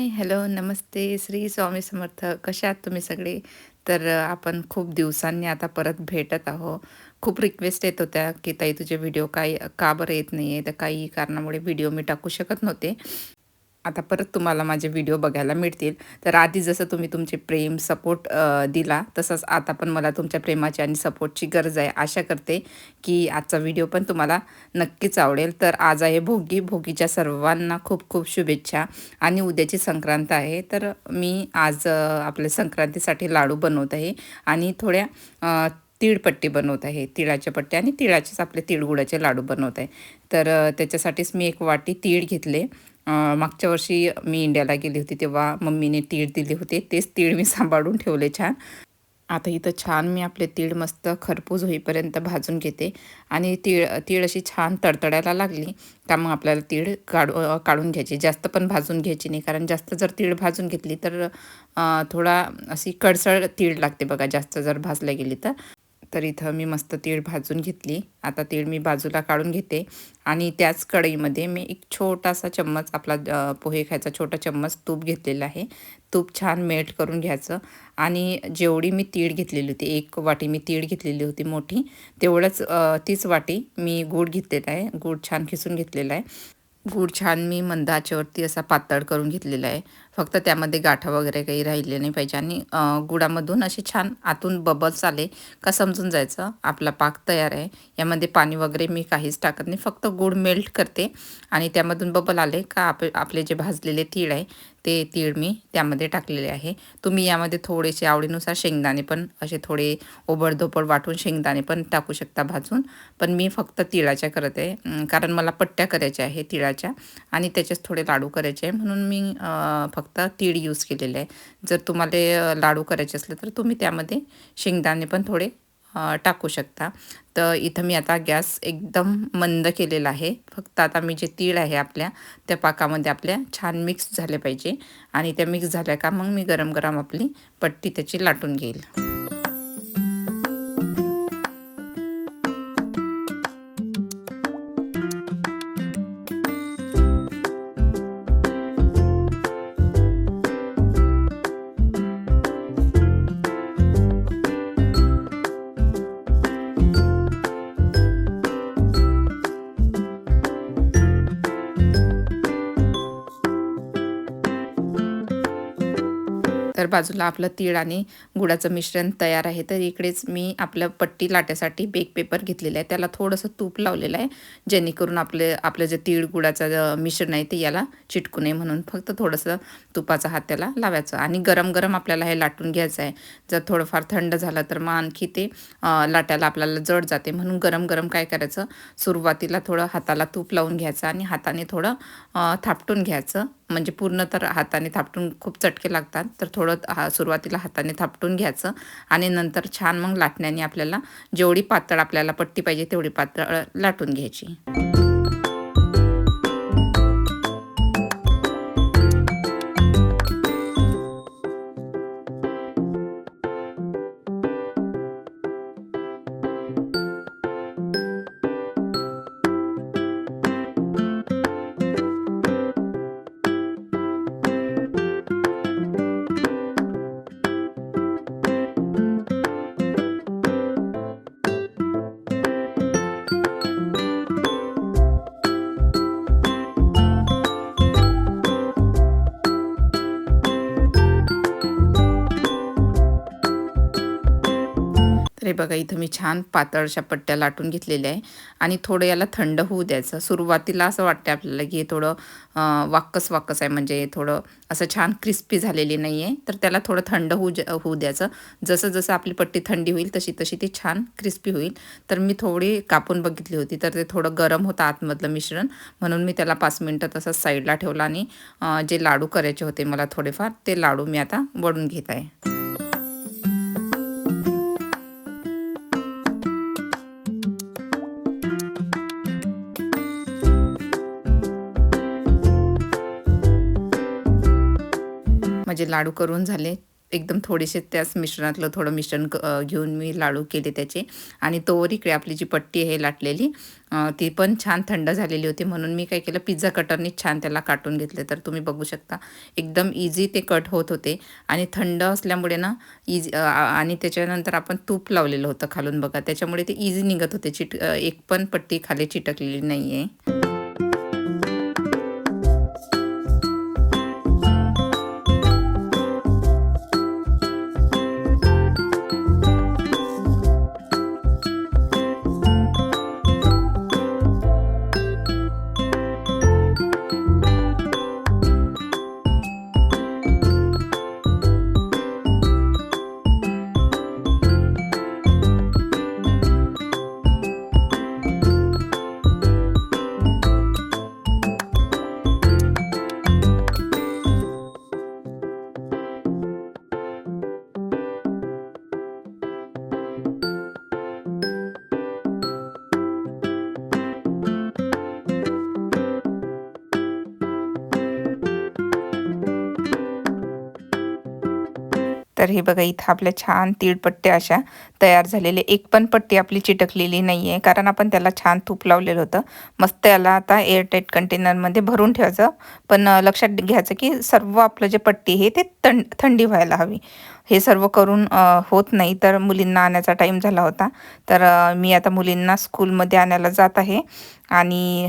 Hi hello नमस्ते श्री स्वामी समर्थ. कशा आहात तुम्ही सगळे? तर आपण खूप दिवसांनी आता परत भेटत आहो. खूप रिक्वेस्ट येत होत्या की ताई तुझे व्हिडिओ काही का बरं येत नाही आहे तर काही कारणामुळे व्हिडिओ मी टाकू शकत नव्हते. आता परत तुम्हाला माझे व्हिडिओ बघायला मिळतील. तर आधी जसं तुम्ही तुमचे प्रेम सपोर्ट दिला तसंच आता पण मला तुमच्या प्रेमाची आणि सपोर्टची गरज आहे. आशा करते की आजचा व्हिडिओ पण तुम्हाला नक्कीच आवडेल. तर आज आहे भोगी. भोगीच्या सर्वांना खूप खूप शुभेच्छा. आणि उद्याची संक्रांत आहे. तर मी आज आपल्या संक्रांतीसाठी लाडू बनवत आहे. आणि थोड्या अ, तीळपट्टी बनवत आहे. तिळाच्या पट्टी आणि तिळाचेच आपले तिळगुळाचे लाडू बनवत आहे. तर त्याच्यासाठीच मी एक वाटी तीळ घेतले. मागच्या वर्षी मी इंडियाला गेली होती तेव्हा मम्मीने तीळ दिले होते. तेच तीळ मी सांभाळून ठेवले छान. आता इथं छान मी आपले तीळ मस्त खरपूस होईपर्यंत भाजून घेते. आणि तीळ तीळ अशी छान तडतडायला लागली का मग आपल्याला तीळ काढू काढून घ्यायची. जास्त पण भाजून घ्यायची नाही. कारण जास्त जर तीळ भाजून घेतली तर थोडा अशी कडसळ तीळ लागते बघा जास्त जर भाजल्या गेली तर. तर इथं मी मस्त तीळ भाजून घेतली. आता तीळ मी बाजूला काढून घेते. आणि त्याच कढईमध्ये मी एक छोटासा चम्मच आपला पोहे खायचा छोटा चम्मच तूप घेतलेला आहे. तूप छान मेल्ट करून घ्यायचं. आणि जेवढी मी तीळ घेतलेली होती एक वाटी मी तीळ घेतलेली होती मोठी तेवढंच तीच वाटी मी गूळ घेतलेला आहे. गूळ छान खिसून घेतलेला आहे. गूळ छान मी मंद आचेवरती असा पातळ करून घेतलेला आहे. फक्त त्यामध्ये गाठा वगैरे काही राहिले नाही पाहिजे आणि गुळामधून असे छान आतून बबल्स आले का समजून जायचं. आपला पाक तयार आहे. यामध्ये पाणी वगैरे मी काहीच टाकत नाही. फक्त गूळ मेल्ट करते आणि त्यामधून बबल आले का आप आपले जे भाजलेले तीळ आहे ते तीळ मी त्यामध्ये टाकलेले आहे. तुम्ही यामध्ये थोडेसे आवडीनुसार शेंगदाणे पण असे थोडे ओबडधोबड वाटून शेंगदाणे पण टाकू शकता भाजून. पण मी फक्त तिळाच्या करत आहे. कारण मला पट्ट्या करायच्या आहे तिळाच्या आणि त्याचेच थोडे लाडू करायचे आहे. म्हणून मी फक्त तीळ यूज केलेले आहे. जर तुम्हाला लाडू करायचे असले तर तुम्ही त्यामध्ये शेंगदाणे पण थोडे टाकू शकता. तर इथं मी आता गॅस एकदम मंद केलेला आहे. फक्त आता मी जे तीळ आहे आपल्या त्या पाकामध्ये आपल्या छान मिक्स झाले पाहिजे. आणि त्या मिक्स झाल्या का मग मी गरम गरम आपली पट्टी त्याची लाटून घेईल. तर बाजूला आपलं तीळ आणि गुळाचं मिश्रण तयार आहे. तर इकडेच मी आपलं पट्टी लाट्यासाठी बेक पेपर घेतलेलं आहे. त्याला थोडंसं तूप लावलेलं आहे जेणेकरून आपले आपलं जे तीळ गुळाचं मिश्रण आहे ते याला चिटकू नये म्हणून फक्त थोडंसं तुपाचा हात त्याला लावायचं. आणि गरम गरम आपल्याला हे लाटून घ्यायचं आहे. जर थोडंफार थंड झालं तर मग आणखी ते लाट्याला लाटायला आपल्याला जड जाते म्हणून गरम गरम काय करायचं? सुरुवातीला थोडं हाताला तूप लावून घ्यायचं आणि हाताने थोडं थापटून घ्यायचं. म्हणजे पूर्ण तर हाताने थापटून खूप चटके लागतात तर थोडं हा सुरुवातीला हाताने थापटून घ्यायचं आणि नंतर छान मग लाटण्याने आपल्याला जेवढी पातळ आपल्याला पट्टी पाहिजे तेवढी पातळ लाटून घ्यायची. बघा इथं मी छान पातळशा पट्ट्या लाटून घेतलेल्या आहे. आणि थोडं याला थंड होऊ द्यायचं. सुरुवातीला असं वाटतं आपल्याला की हे थोडं वाकस वाक्कस वाक्कस आहे. म्हणजे थोडं असं छान क्रिस्पी झालेली नाही आहे तर त्याला थोडं थंड होऊ होऊ द्यायचं. जसं जसं आपली पट्टी थंडी होईल तशी तशी ती छान क्रिस्पी होईल. तर मी थोडी कापून बघितली होती. तर ते थोडं गरम होतं आतमधलं मिश्रण. म्हणून मी त्याला पाच मिनटं तसंच साईडला ठेवलं आणि जे लाडू करायचे होते मला थोडेफार ते लाडू मी आता वळून घेत आहे. माझे लाडू करून झाले. एकदम थोडेसे त्याच मिश्रणातलं थोडं मिश्रण घेऊन मी लाडू केले त्याचे. आणि तोवर इकडे आपली जी पट्टी आहे लाटलेली ती पण छान थंड झालेली होती. म्हणून मी काय केलं पिझ्झा कटरनी छान त्याला काटून घेतले. तर तुम्ही बघू शकता एकदम इझी ते कट होत होते. आणि थंड असल्यामुळे ना इझी आणि त्याच्यानंतर आपण तूप लावलेलं होतं खालून बघा. त्याच्यामुळे ते इझी निघत होते. चिट एक पण पट्टी खाली चिटकलेली नाही आहे तर हे बघा इथं आपल्या छान तीळपट्ट्या अशा तयार झालेले एक पण पट्टी आपली चिटकलेली नाही आहे कारण आपण त्याला छान तूप लावलेलं होतं. मस्त त्याला आता एअरटाईट कंटेनरमध्ये भरून ठेवायचं. पण लक्षात घ्यायचं की सर्व आपलं जे पट्टी आहे ते थंड थंडी व्हायला हवी. हे सर्व करून होत नाही. तर मुलींना आणायचा टाईम झाला होता. तर मी आता मुलींना स्कूलमध्ये आणायला जात आहे. आणि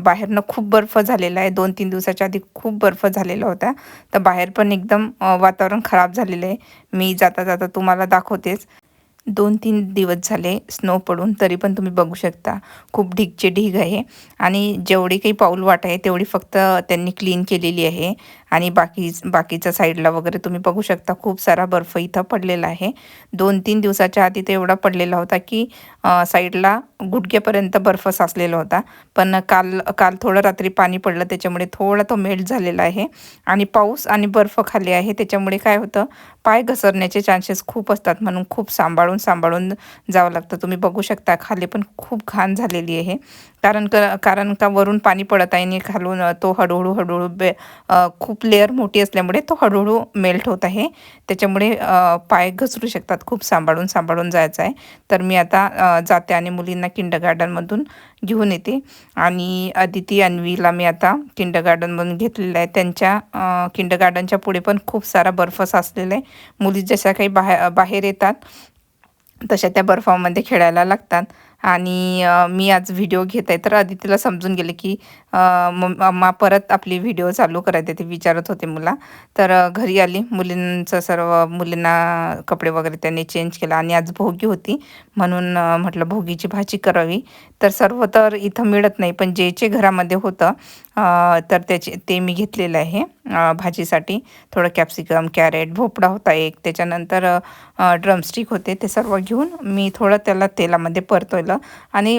बाहेरनं खूप बर्फ झालेला आहे. दोन तीन दिवसाच्या आधी खूप बर्फ झालेला होता. तर बाहेर पण एकदम वातावरण खराब झालेलं आहे. मी जाता जाता तुम्हाला दाखवतेच. दोन तीन दिवस झाले स्नो पडून तरी पण तुम्ही बघू शकता. खूप ढिगचे ढीग आहे. आणि जेवढी काही पाऊल वाट आहे तेवढी फक्त त्यांनी क्लीन केलेली आहे. आणि बाकी बाकीच्या साईडला वगैरे तुम्ही बघू शकता खूप सारा बर्फ इथं पडलेला आहे. दोन तीन दिवसाच्या आधी तर एवढा पडलेला होता की साईडला गुडघ्यापर्यंत बर्फ साचलेला होता. पण काल काल थोडं रात्री पाणी पडलं त्याच्यामुळे थोडा तो मेल्ट झालेला आहे. आणि पाऊस आणि बर्फ खाली आहे त्याच्यामुळे काय होतं पाय घसरण्याचे चान्सेस खूप असतात. म्हणून खूप सांभाळून सांभाळून जावं लागतं. तुम्ही बघू शकता खाली पण खूप घाण झालेली आहे. कारण क कारण का वरून पाणी पडत आहे आणि खालून तो हळूहळू हळूहळू बे खूप लेअर मोठी असल्यामुळे तो हळूहळू मेल्ट होत आहे. त्याच्यामुळे पाय घसरू शकतात. खूप सांभाळून सांभाळून जायचं आहे. तर मी आता जाते आणि मुलींना किंड गार्डनमधून घेऊन येते. आणि अदिती अन्वीला मी आता किंड गार्डनमधून घेतलेलं आहे. त्यांच्या किंड गार्डनच्या पुढे पण खूप सारा बर्फ साचलेला आहे. मुली जशा काही बाहेर बाहेर येतात तशा त्या बर्फामध्ये खेळायला लागतात. आणि मी आज व्हिडिओ घेत आहे तर आदितीला समजून गेले की मम्मा परत आपली व्हिडिओ चालू करायचे ते विचारत होते मला. तर घरी आली मुलींचं सर्व मुलींना कपडे वगैरे त्यांनी चेंज केला आणि आज भोगी होती. म्हणून म्हटलं भोगीची भाजी करावी. तर सर्व तर इथं मिळत नाही पण जे जे घरामध्ये होतं तर त्याचे ते मी घेतलेलं आहे. भाजीसाठी थोडं कॅप्सिकम कॅरेट भोपळा होता एक. त्याच्यानंतर ड्रमस्टिक होते ते सर्व घेऊन मी थोडं त्याला तेलामध्ये परतवलं. आणि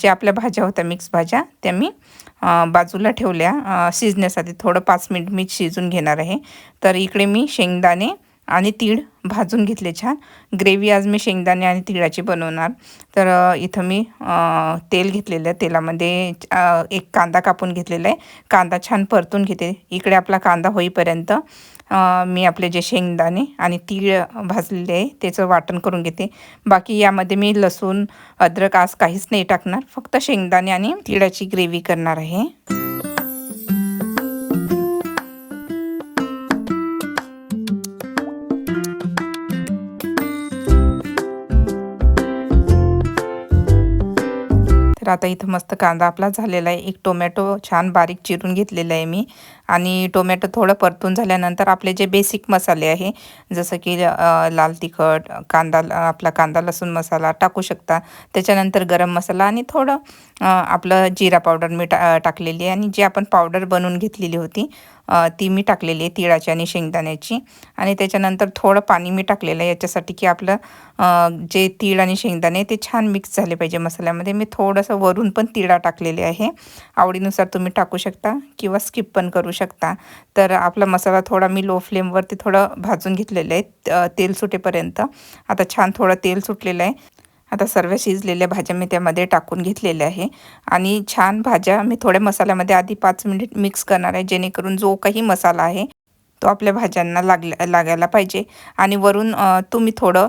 जे आपल्या भाज्या होत्या मिक्स भाज्या त्या मी बाजूला ठेवल्या. शिजण्यासाठी थोडं पाच मिनिट मी शिजून घेणार आहे. तर इकडे मी शेंगदाणे आणि तीळ भाजून घेतले छान. ग्रेव्ही आज मी शेंगदाणे आणि तिळाची बनवणार. तर इथं मी तेल घेतलेलं आहे. तेलामध्ये एक कांदा कापून घेतलेला आहे. कांदा छान परतून घेते. इकडे आपला कांदा होईपर्यंत मी आपले जे शेंगदाणे आणि तीळ भाजलेले आहे त्याचं वाटण करून घेते. बाकी यामध्ये मी लसूण अद्रक आज काहीच नाही टाकणार. फक्त शेंगदाणे आणि तिळाची ग्रेव्ही करणार आहे. तर आता इथं मस्त कांदा आपला झालेला आहे. एक टोमॅटो छान बारीक चिरून घेतलेला आहे मी. आणि टोमॅटो थोडं परतून झाल्यानंतर आपले जे बेसिक मसाले आहे जसं की लाल तिखट कांदा आपला कांदा लसूण मसाला टाकू शकता. त्याच्यानंतर गरम मसाला आणि थोडं आपलं जिरा पावडर मी टा टाकलेली आहे. आणि जी आपण पावडर बनवून घेतलेली होती ती मी टाकलेली आहे तिळाची आणि शेंगदाण्याची. आणि त्याच्यानंतर थोडं पाणी मी टाकलेलं आहे याच्यासाठी की आपलं जे तीळ आणि शेंगदाणे ते छान मिक्स झाले पाहिजे मसाल्यामध्ये. मी थोडंसं वरून पण तिळा टाकलेले आहे. आवडीनुसार तुम्ही टाकू शकता किंवा स्किप पण करू शकता शकता. तर आपला मसाला थोडा मी लो फ्लेमवरती थोडं भाजून घेतलेलं आहे तेल सुटेपर्यंत. आता छान थोडं तेल सुटलेलं आहे. आता सर्व शिजलेल्या भाज्या मी त्यामध्ये टाकून घेतलेल्या आहे. आणि छान भाज्या मी थोड्या मसाल्यामध्ये आधी पाच मिनिट मिक्स करणार आहे जेणेकरून जो काही मसाला आहे तो आपल्या भाज्यांना लागल्या लागायला पाहिजे. आणि वरून तुम्ही थोडं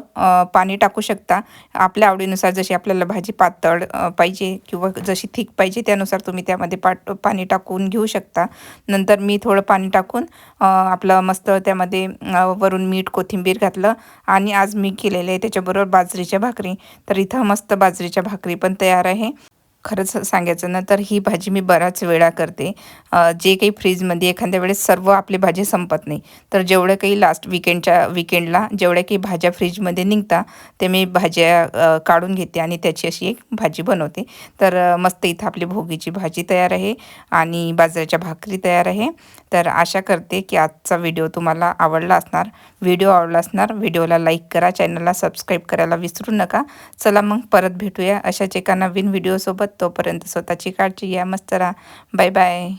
पाणी टाकू शकता. आपल्या आवडीनुसार जशी आपल्याला भाजी पातळ पाहिजे किंवा जशी थिक पाहिजे त्यानुसार तुम्ही त्यामध्ये पाट पाणी टाकून घेऊ शकता. नंतर मी थोडं पाणी टाकून आपलं मस्त त्यामध्ये वरून मीठ कोथिंबीर घातलं. आणि आज मी केलेलं आहे त्याच्याबरोबर बाजरीच्या भाकरी. तर इथं मस्त बाजरीच्या भाकरी पण तयार आहे. खरंच सांगायचं ना तर ही भाजी मी बराच वेळा करते. जे काही फ्रीजमध्ये एखाद्या वेळेस सर्व आपली भाजी संपत नाही. तर जेवढं काही लास्ट विकेंडच्या विकेंडला जेवढ्या काही भाज्या फ्रीजमध्ये निघता ते मी भाज्या काढून घेते आणि त्याची अशी एक भाजी बनवते. तर मस्त इथं आपली भोगीची भाजी तयार आहे आणि बाजऱ्याच्या भाकरी तयार आहे. तर आशा करते की आजचा व्हिडिओ तुम्हाला आवडला असणार. व्हिडिओ आवडला असणार व्हिडिओला लाईक करा चॅनलला सबस्क्राईब करायला विसरू नका. चला मग परत भेटूया अशाच एका नवीन व्हिडिओसोबत. तोपर्यंत स्वतःची काळजी घ्या. मस्त राहा. Bye bye